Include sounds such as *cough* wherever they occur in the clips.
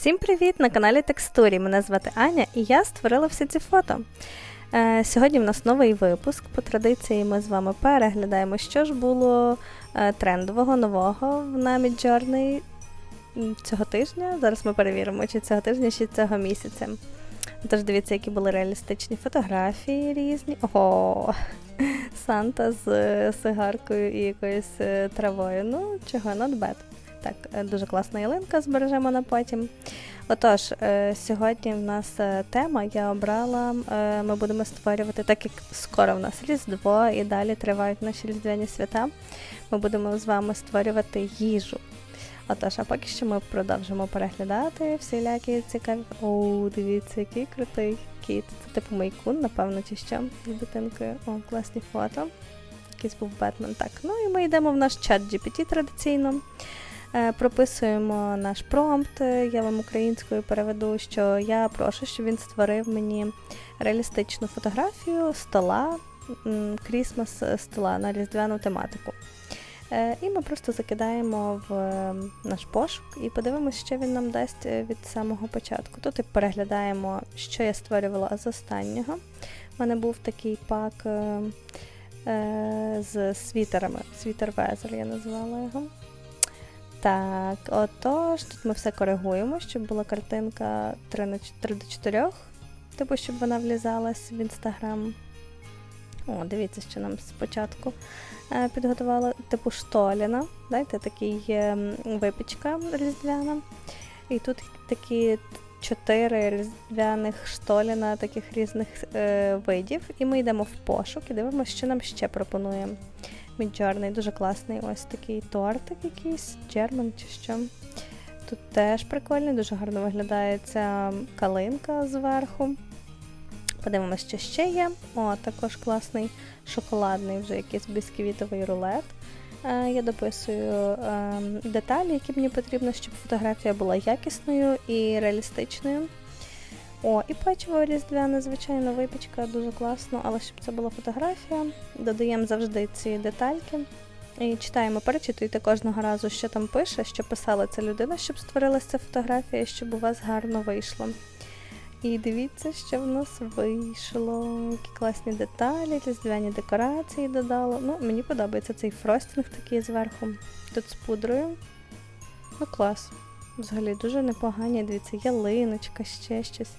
Всім привіт на каналі Текстурі. Мене звати Аня і я створила всі ці фото. Е, сьогодні в нас новий випуск. По традиції ми з вами переглядаємо, що ж було е, трендового, нового на Midjourney м, цього тижня. Зараз ми перевіримо, чи цього тижня, чи цього місяця. Тож дивіться, які були реалістичні фотографії різні. Ого! Санта з е, сигаркою і якоюсь е, травою. Ну, чого, not bad. Так, е, дуже класна ялинка, збережемо на потім. Отож, е, сьогодні в нас е, тема я обрала. Ми будемо створювати, так як скоро в нас Різдво і далі тривають наші різдвяні свята. Ми будемо з вами створювати їжу. Отож, а поки що ми продовжимо переглядати всілякі цікаві. О, дивіться, який крутий кіт. Це типу майкун, напевно, чи що з дитинкою. О, класні фото. Якийсь був Бетмен. Так, ну і ми йдемо в наш чат GPT традиційно. Е, Прописуємо наш промпт. Е, Я вам українською переведу, що я прошу, щоб він створив мені реалістичну фотографію стола, крісмас стола на різдвяну тематику. Е, І ми просто закидаємо в наш пошук і подивимося, що він нам дасть від самого початку. Тут і переглядаємо, що я створювала з останнього. У мене був такий пак з світерами. Світер Везер я назвала його. Так, отож, тут ми все коригуємо, щоб була картинка 3 на 3 до 4, типу, щоб вона влізалась в інстаграм. О, дивіться, що нам спочатку е, підготувала, типу штоліна. Знаєте, такий є випічка різдвяна. І тут такі чотири різдвяних штоліна таких різних е, видів. І ми йдемо в пошук і дивимося, що нам ще пропонує. Midjourney, дуже класний ось такий тортик якийсь, German чи що. Тут теж прикольний, дуже гарно виглядає ця калинка зверху. Подивимося, що ще є. О, також класний шоколадний вже якийсь бісквітовий рулет. Е, Я дописую е, деталі, які мені потрібно, щоб фотографія була якісною і реалістичною. О, і печиво різдвяне, звичайно, випічка дуже класно, але щоб це була фотографія, додаємо завжди ці детальки. І читаємо, перечитуйте кожного разу, що там пише, що писала ця людина, щоб створилася ця фотографія, щоб у вас гарно вийшло. І дивіться, що в нас вийшло. Які класні деталі, різдвяні декорації додало. Ну, мені подобається цей фростінг такий зверху. Тут з пудрою. Ну, клас. Взагалі дуже непогані. Дивіться, ялиночка, ще щось.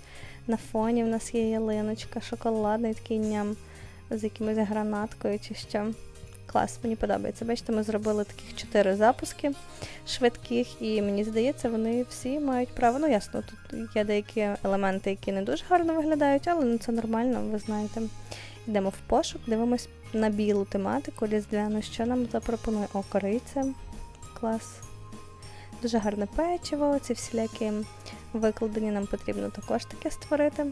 На фоні в нас є ялиночка, шоколадний такий ням з якимось гранаткою чи що. Клас, мені подобається. Бачите, ми зробили таких чотири запуски швидких, і мені здається, вони всі мають право. Ну, ясно, тут є деякі елементи, які не дуже гарно виглядають, але ну, це нормально, ви знаєте. Йдемо в пошук, дивимось на білу тематику різдвяну, що нам запропонує. О, кориця. Клас. Дуже гарне печиво, ці всілякі викладені нам потрібно також таке створити.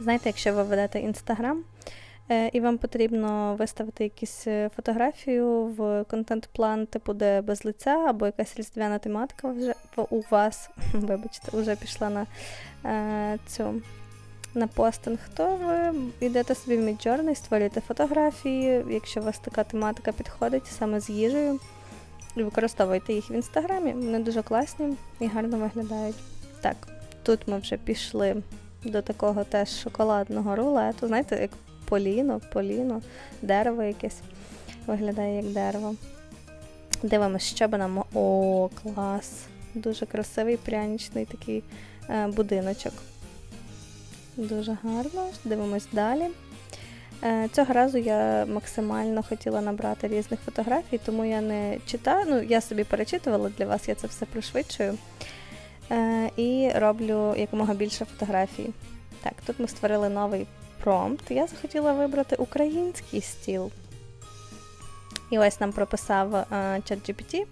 Знаєте, якщо ви ведете інстаграм е, і вам потрібно виставити якусь е, фотографію в контент-план, типу, де без лиця, або якась різдвяна тематика вже у вас, *laughs* вибачте, вже пішла на е, цю. На постинг, то ви йдете собі в Midjourney, створюєте фотографії, якщо у вас така тематика підходить саме з їжею, використовуйте їх в інстаграмі. Вони дуже класні і гарно виглядають. Так, тут ми вже пішли до такого теж шоколадного рулету. Знаєте, як поліно, поліно, дерево якесь виглядає як дерево. Дивимося, що би нам. О, клас! Дуже красивий пряничний такий е, будиночок. Дуже гарно. Дивимось далі. Е, Цього разу я максимально хотіла набрати різних фотографій, тому я не читаю. Ну, я собі перечитувала для вас, я це все пришвидшую. Е, І роблю якомога більше фотографій. Так, тут ми створили новий промпт. Я захотіла вибрати український стіл. І ось нам прописав е, ChatGPT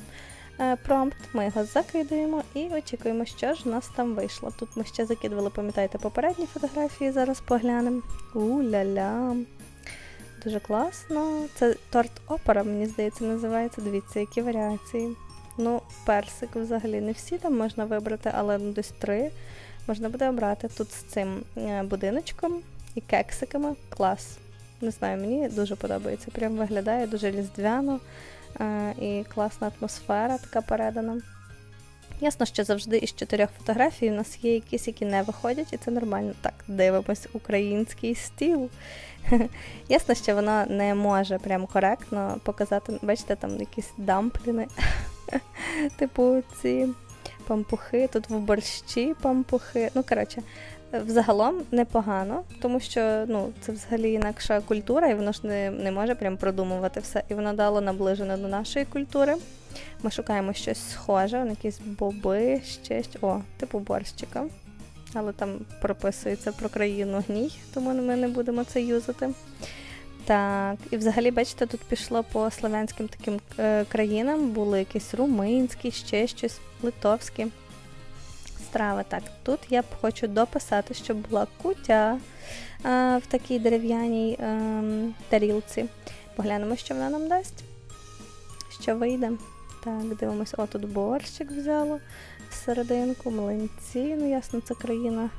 промпт. Ми його закидуємо і очікуємо, що ж у нас там вийшло. Тут ми ще закидували, пам'ятаєте, попередні фотографії, зараз поглянемо. У-ля-ля. Дуже класно. Це торт опера, мені здається, називається. Дивіться, які варіації. Ну, персик взагалі не всі там можна вибрати, але ну, десь три можна буде обрати. Тут з цим е, будиночком і кексиками. Клас. Не знаю, мені дуже подобається. Прям виглядає дуже різдвяно е, і класна атмосфера така передана. Ясно, що завжди із чотирьох фотографій у нас є якісь, які не виходять, і це нормально. Так, дивимось український стіл. *laughs* Ясно, що воно не може прям коректно показати. Бачите, там якісь дампліни, *laughs* типу ці пампухи, тут в борщі пампухи. Ну, коротше, взагалом непогано, тому що ну, це взагалі інакша культура, і воно ж не, не може прям продумувати все. І воно дало наближене до нашої культури. Ми шукаємо щось схоже, якісь боби, щось. О, типу борщика. Але там прописується про країну гній, тому ми не будемо це юзати. Так, і взагалі, бачите, тут пішло по славянським таким е, країнам, були якісь румунські, ще щось, литовські страви. Так, тут я б хочу дописати, щоб була кутя е, в такій дерев'яній е, тарілці. Поглянемо, що вона нам дасть. Що вийде. Так, дивимось, о, тут борщик взяло всерединку, млинці. Ну, ясно, це країна,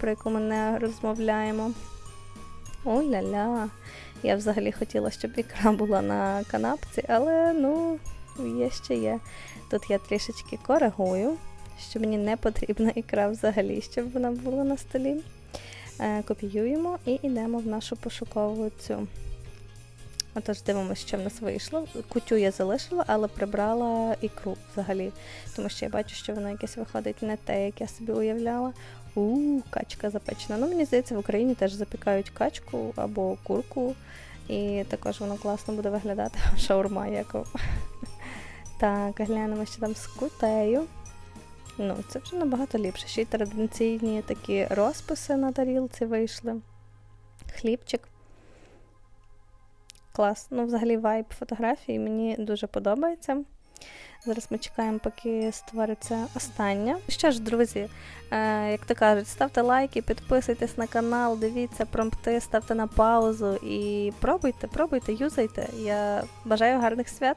про яку ми не розмовляємо. Ой ля-ля. Я взагалі хотіла, щоб ікра була на канапці, але ну, є ще є. Тут я трішечки коригую, що мені не потрібна ікра взагалі, щоб вона була на столі. Е, копіюємо і йдемо в нашу пошукову цю. Отож, дивимося, що в нас вийшло. Кутю я залишила, але прибрала ікру взагалі. Тому що я бачу, що воно якесь виходить не те, як я собі уявляла. У, качка запечена. Ну, мені здається, в Україні теж запікають качку або курку. І також воно класно буде виглядати. *laughs* Шаурма яков. Так, глянемо, що там з кутею. Ну, це вже набагато ліпше. Ще й традиційні такі розписи на тарілці вийшли. Хлібчик. Клас. Ну, взагалі, вайб фотографії мені дуже подобається. Зараз ми чекаємо, поки створиться остання. Що ж, друзі, е, як то кажуть, ставте лайки, підписуйтесь на канал, дивіться промпти, ставте на паузу і пробуйте, пробуйте, юзайте. Я бажаю гарних свят.